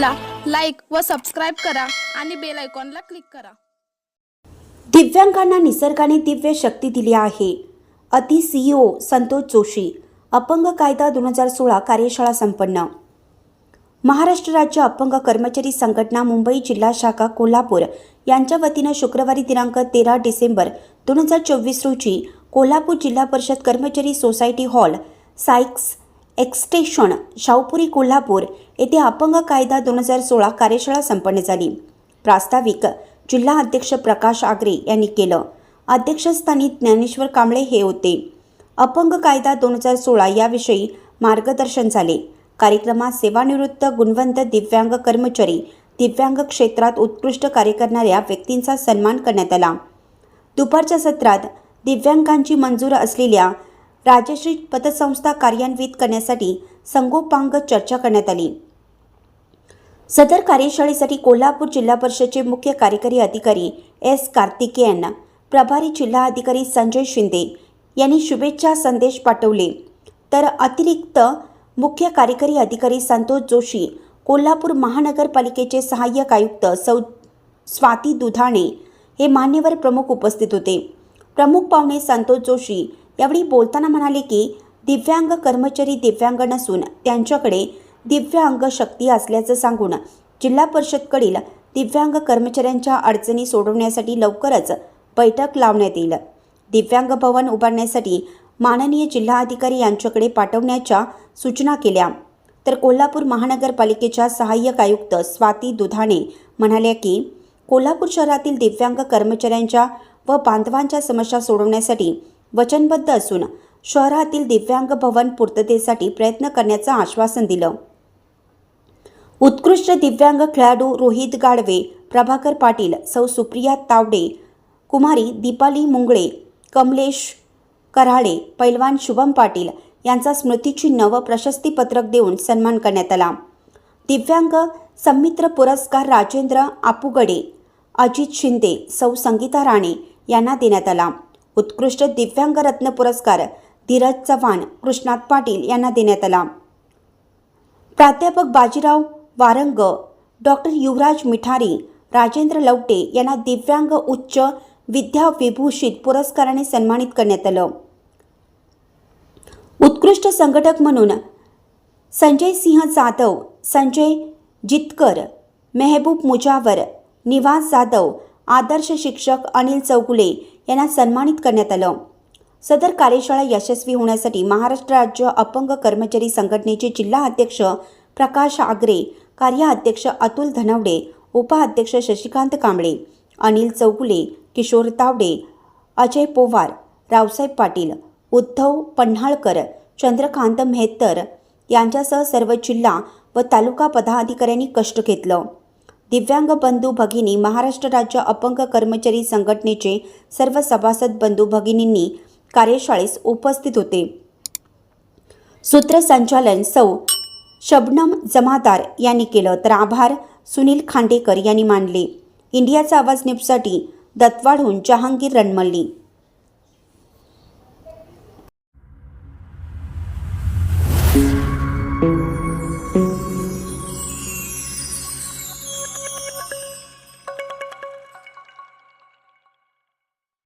Like व subscribe करा आणि बेल आयकॉनला क्लिक करा. दिव्यांगांना निसर्गाने दिव्य शक्ती दिली आहे. अति सीईओ संतोष जोशी अपंग कायदा दोन हजार सोळा कार्यशाळा संपन्न. महाराष्ट्र राज्य अपंग कर्मचारी संघटना मुंबई जिल्हा शाखा कोल्हापूर यांच्या वतीनं शुक्रवारी दिनांक तेरा डिसेंबर दोन हजार चोवीस रोजी कोल्हापूर जिल्हा परिषद कर्मचारी society hall Sykes extension Shahupuri Kolhapur येथे अपंग कायदा दोन हजार सोळा कार्यशाळा संपन्न झाली. प्रास्ताविक जिल्हा अध्यक्ष प्रकाश आगरे यांनी केलं. अध्यक्षस्थानी ज्ञानेश्वर कांबळे हे होते. अपंग कायदा दोन हजार सोळा याविषयी मार्गदर्शन झाले. कार्यक्रमात सेवानिवृत्त गुणवंत दिव्यांग कर्मचारी दिव्यांग क्षेत्रात उत्कृष्ट कार्य करणाऱ्या व्यक्तींचा सन्मान करण्यात आला. दुपारच्या सत्रात दिव्यांगांची मंजूर असलेल्या राजश्री पतसंस्था कार्यान्वित करण्यासाठी संगोपांग चर्चा करण्यात आली. सदर कार्यशाळेसाठी कोल्हापूर जिल्हा परिषदेचे मुख्य कार्यकारी अधिकारी एस कार्तिके यांना प्रभारी जिल्हा अधिकारी संजय शिंदे यांनी शुभेच्छा संदेश पाठवले. तर अतिरिक्त मुख्य कार्यकारी अधिकारी संतोष जोशी कोल्हापूर महानगरपालिकेचे सहाय्यक आयुक्त सौ स्वाती दुधाणे हे मान्यवर प्रमुख उपस्थित होते. प्रमुख पाहुणे संतोष जोशी यावेळी बोलताना म्हणाले की दिव्यांग कर्मचारी दिव्यांग नसून त्यांच्याकडे दिव्यांग शक्ती असल्याचं सांगून जिल्हा परिषदकडील दिव्यांग कर्मचाऱ्यांच्या अडचणी सोडवण्यासाठी लवकरच बैठक लावण्यात येईल. दिव्यांग भवन उभारण्यासाठी माननीय जिल्हाधिकारी यांच्याकडे पाठवण्याच्या सूचना केल्या. तर कोल्हापूर महानगरपालिकेच्या सहाय्यक आयुक्त स्वाती दुधाणे म्हणाल्या की कोल्हापूर शहरातील दिव्यांग कर्मचाऱ्यांच्या व बांधवांच्या समस्या सोडवण्यासाठी वचनबद्ध असून शहरातील दिव्यांग भवन पूर्ततेसाठी प्रयत्न करण्याचं आश्वासन दिलं. उत्कृष्ट दिव्यांग खेळाडू रोहित गाडवे प्रभाकर पाटील सौ सुप्रिया तावडे कुमारी दीपाली मुंगळे कमलेश कराळे पैलवान शुभम पाटील यांचा स्मृतिचिन्ह व प्रशस्तीपत्रक देऊन सन्मान करण्यात आला. दिव्यांग संमित्र पुरस्कार राजेंद्र आपुगडे अजित शिंदे सौ संगीता राणे यांना देण्यात आला. उत्कृष्ट दिव्यांग रत्न पुरस्कार धीरज चव्हाण कृष्णात पाटील यांना देण्यात आला. प्राध्यापक बाजीराव वारंग डॉक्टर युवराज मिठारी राजेंद्र लवटे यांना दिव्यांग उच्च विद्या विभूषित पुरस्काराने सन्मानित करण्यात आलं. उत्कृष्ट संघटक म्हणून संजय सिंह जाधव संजय जितकर मेहबूब मुजावर निवास जाधव आदर्श शिक्षक अनिल चौगुले यांना सन्मानित करण्यात आलं. सदर कार्यशाळा यशस्वी होण्यासाठी महाराष्ट्र राज्य अपंग कर्मचारी संघटनेचे जिल्हा अध्यक्ष प्रकाश आगरे कार्याध्यक्ष अतुल धनवडे उपाध्यक्ष शशिकांत कांबळे अनिल चौगुले किशोर तावडे अजय पोवार रावसाहेब पाटील उद्धव पन्हाळकर चंद्रकांत मेहतर यांच्यासह सर्व जिल्हा व तालुका पदाधिकाऱ्यांनी कष्ट घेतलं. दिव्यांग बंधू भगिनी महाराष्ट्र राज्य अपंग कर्मचारी संघटनेचे सर्व सभासद बंधू भगिनींनी कार्यशाळेस उपस्थित होते. सूत्रसंचालन सौ शबनम जमादार यांनी केलं तर आभार. सुनील खांडेकर यांनी मानले. इंडियाचा आवाज न्यूजसाठी दत्तवाडहून जहांगीर रणमल्ली.